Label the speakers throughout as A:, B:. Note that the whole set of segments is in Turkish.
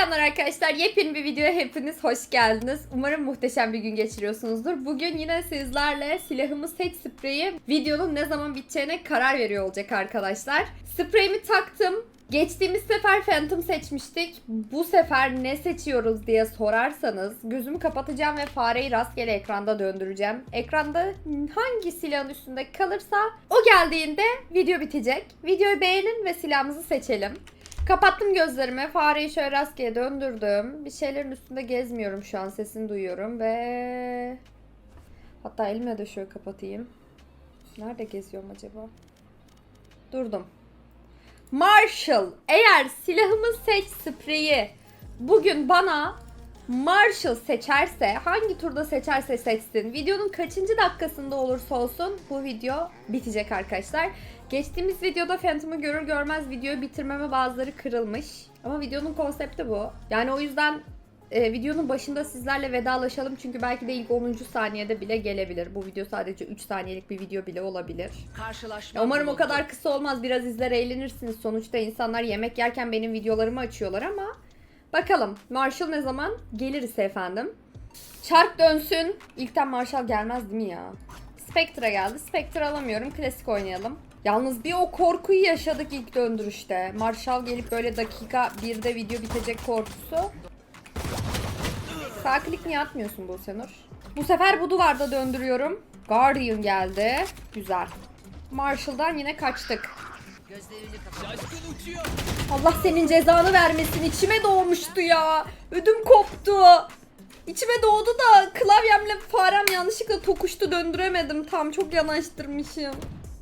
A: Selamlar arkadaşlar. Yepyeni bir videoya hepiniz hoş geldiniz. Umarım muhteşem bir gün geçiriyorsunuzdur. Bugün yine sizlerle silahımız seç spreyi videonun ne zaman biteceğine karar veriyor olacak arkadaşlar. Spreyimi taktım. Geçtiğimiz sefer Phantom seçmiştik. Bu sefer ne seçiyoruz diye sorarsanız gözümü kapatacağım ve fareyi rastgele ekranda döndüreceğim. Ekranda hangi silahın üstünde kalırsa o geldiğinde video bitecek. Videoyu beğenin ve silahımızı seçelim. Kapattım gözlerimi. Fareyi şöyle rastgele döndürdüm. Bir şeylerin üstünde gezmiyorum şu an. Sesini duyuyorum ve... Hatta elimle de şöyle kapatayım. Nerede geziyorum acaba? Durdum. Marshall. Eğer silahımın seç spreyi bugün bana Marshall seçerse, hangi turda seçerse seçsin, videonun kaçıncı dakikasında olursa olsun bu video bitecek arkadaşlar. Geçtiğimiz videoda Phantom'u görür görmez videoyu bitirmeme bazıları kırılmış. Ama videonun konsepti bu. Yani o yüzden e, videonun başında sizlerle vedalaşalım çünkü belki de ilk 10. saniyede bile gelebilir. Bu video sadece 3 saniyelik bir video bile olabilir.
B: Karşılaşma
A: Ya umarım o
B: bulundu.
A: kadar kısa olmaz. Biraz izler eğlenirsiniz. Sonuçta insanlar yemek yerken benim videolarımı açıyorlar ama bakalım Marshall ne zaman gelirse efendim. Çark dönsün. İlkten Marshall gelmez değil mi ya? Spectre geldi. Spectre alamıyorum. Klasik oynayalım. Yalnız bir o korkuyu yaşadık ilk döndürüşte. Marshall gelip böyle dakika 1'de video bitecek korkusu. Sağ klik niye atmıyorsun bu Senur? Bu sefer bu duvarda döndürüyorum. Guardian geldi. Güzel. Marshall'dan yine kaçtık. Allah senin cezanı vermesin. İçime doğmuştu ya. Ödüm koptu. İçime doğdu da klavyemle farem yanlışlıkla tokuştu döndüremedim. Tam çok yanaştırmışım.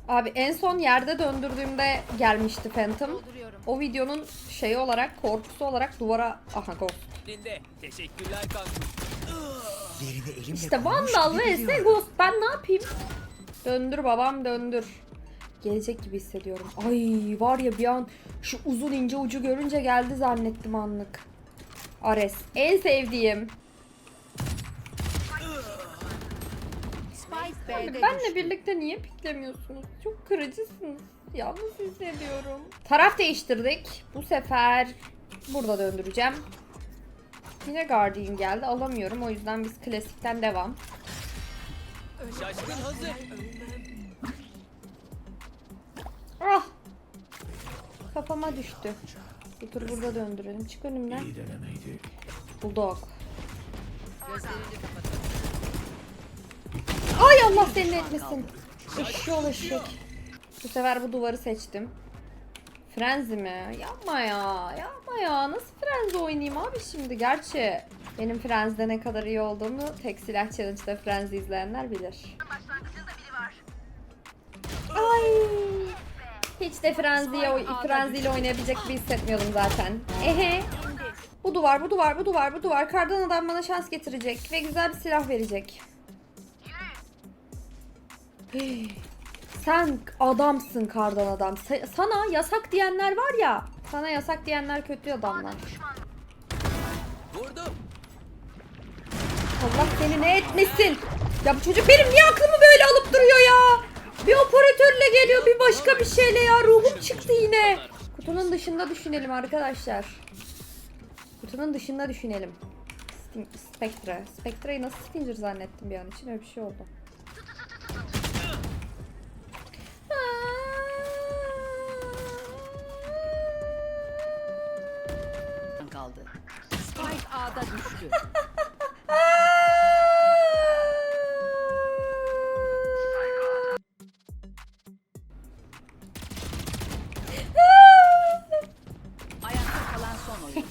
A: Abi en son yerde döndürdüğümde gelmişti Phantom. O videonun şeyi olarak, korkusu olarak duvara... Aha.
C: Elinde. Teşekkürler kanka.
A: İşte Vandal vs. Ghost. Ben ne yapayım? Döndür babam döndür. Gelecek gibi hissediyorum. Ay var ya bir an şu uzun ince ucu görünce geldi zannettim anlık. Ares. En sevdiğim.
B: Spike
A: Abi
B: B'de
A: benle birlikte niye piklemiyorsunuz? Çok kırıcısınız. Yalnız hissediyorum. Taraf değiştirdik. Bu sefer burada döndüreceğim. Yine Guardian geldi. Alamıyorum. O yüzden biz klasikten devam.
C: Şaşkın hazır.
A: Ah! Kafama düştü. Tur burada döndürelim. Çık önümden. Bulldog.
B: Gözlerini kapat.
A: Ay Allah seni etmesin. Eşşoğlu eşek. Bu sefer bu duvarı seçtim. Frenzy mi? Yapma ya. Yapma ya. Nasıl Frenzy oynayayım abi şimdi? Gerçi benim Frenzy'de ne kadar iyi olduğumu tek silah challenge'da Frenzy izleyenler bilir. Ay. Hiç de Frenzy'ye Frenzy ile oynayabilecek gibi hissetmiyordum zaten. Ehe. Bu duvar, bu duvar, bu duvar, bu duvar. Kardan adam bana şans getirecek ve güzel bir silah verecek. Hey, Sen adamsın kardan adam. Sa- Sana yasak diyenler var ya. Sana yasak diyenler kötü adamlar.
C: Vurdum.
A: Allah seni ne etmesin. Ya bu çocuk benim niye aklımı böyle alıp duruyor ya? Bir operatörle geliyor bir başka bir şeyle ya. Ruhum çıktı yine. Kutunun dışında düşünelim arkadaşlar. Kutunun dışında düşünelim. Spectre. Spectre'yi nasıl Stinger zannettim bir an için öyle bir şey oldu.
B: A'da düştü. Ayakta kalan son oyun.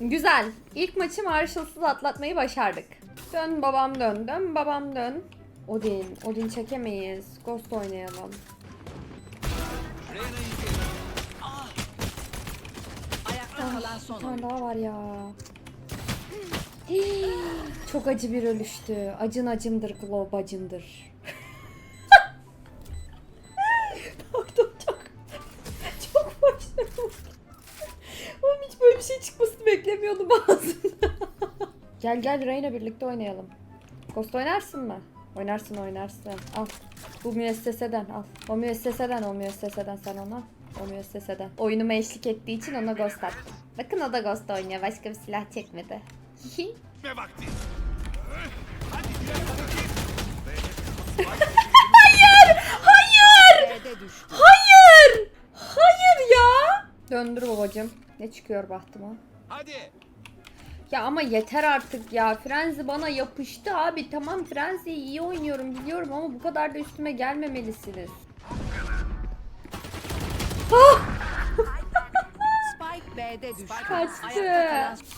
A: Güzel. İlk maçı Marshall'sız atlatmayı başardık. Dön babam dön. Dön babam dön. Odin. Odin çekemeyiz. Ghost oynayalım.
C: Reyna'yı izleyin.
B: Ayakta kalan son
A: Bir tane daha var ya. Hii, Çok acı bir ölüştü. Acın acımdır, Glow acımdır. Pardon çok çok başladım. Oğlum hiç böyle bir şey çıkmasını beklemiyordum ağzımda. gel gel Reyna birlikte oynayalım. Ghost oynarsın mı? Oynarsın oynarsın. Al. Bu müesseseden al. O müesseseden o müesseseden sen ona. O müessesede. Oyunuma eşlik ettiği için ona ghost attım. Bakın o da ghost oynuyor. Başka bir silah çekmedi.
D: Ne vakti?
A: Hayır! Hayır! Hayır! Hayır ya! Döndür babacım. Ne çıkıyor bahtıma?
C: Hadi.
A: Ya ama yeter artık ya. Frenzy bana yapıştı abi. Tamam Frenzy'yi iyi oynuyorum biliyorum ama bu kadar da üstüme gelmemelisiniz. Ah!
B: Spike B'de düştü.
A: Kaçtı.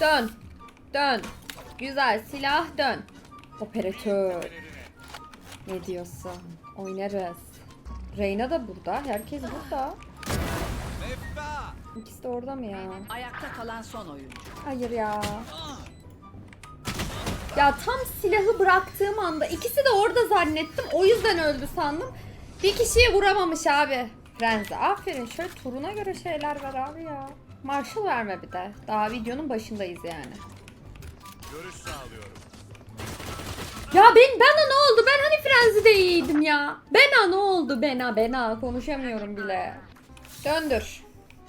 A: Dön. Dön. Güzel silah dön. Operatör. Ne diyorsun? Oynarız. Reyna da burada. Herkes burada. İkisi de orada mı ya?
B: Ayakta kalan son oyuncu.
A: Hayır ya. Ya tam silahı bıraktığım anda ikisi de orada zannettim. O yüzden öldü sandım. Bir kişiye vuramamış abi. Frenzy. Aferin. Şöyle turuna göre şeyler ver abi ya. Marshall verme bir de. Daha videonun başındayız yani.
D: Görüş sağlıyorum.
A: Ya ben bana ne oldu? Ben hani Frenzy'de iyiydim ya. Bena ne oldu? Bena bena konuşamıyorum bile. Döndür.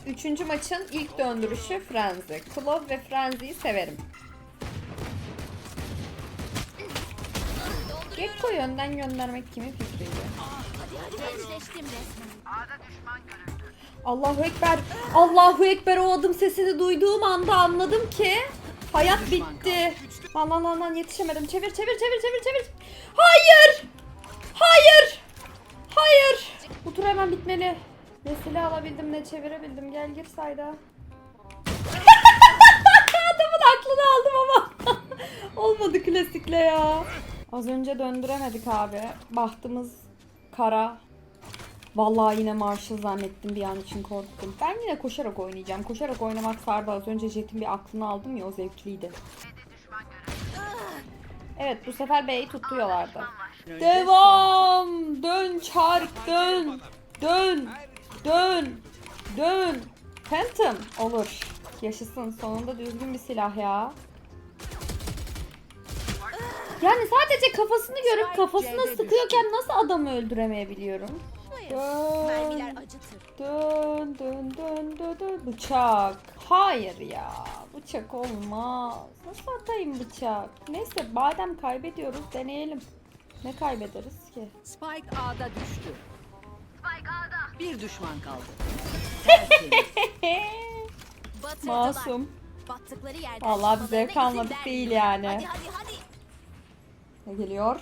A: Üçüncü maçın ilk döndürüşü Frenzy. Claw ve Frenzy'yi severim. Gekko yönden göndermek kimin fikriydi? Allahu Ekber. Allahu Ekber o adım sesini duyduğum anda anladım ki hayat bitti. Lan lan lan lan yetişemedim. Çevir çevir çevir çevir çevir. Hayır. Hayır. Hayır. Bu tur hemen bitmeli. Ne silah alabildim ne çevirebildim. Gel gir sayda. Adamın aklını aldım ama. Olmadı klasikle ya. Az önce döndüremedik abi. Bahtımız kara. Vallahi yine Marshall zannettim bir an için korktum. Ben yine koşarak oynayacağım. Koşarak oynamak sardı. Az önce Jet'in bir aklını aldım ya o zevkliydi. Evet bu sefer B'yi tutuyorlardı. Devam! Dön çark dön! Dön! Dön! Dön! Phantom olur. Yaşasın sonunda düzgün bir silah ya. Yani sadece kafasını görüp kafasına sıkıyorken nasıl adamı öldüremeyebiliyorum?
E: Mermiler
A: Dön,
E: acıtır.
A: dön, dön, dön, dön, dön. Bıçak. Hayır ya. Bıçak olmaz. Nasıl atayım bıçak? Neyse badem kaybediyoruz. Deneyelim. Ne kaybederiz ki?
B: Spike A'da düştü. Bir düşman kaldı.
A: Masum.
E: Battıkları yerden
A: Vallahi
E: çıkmalarına
A: zevk almadık değil yani.
E: Hadi hadi hadi.
A: Geliyor?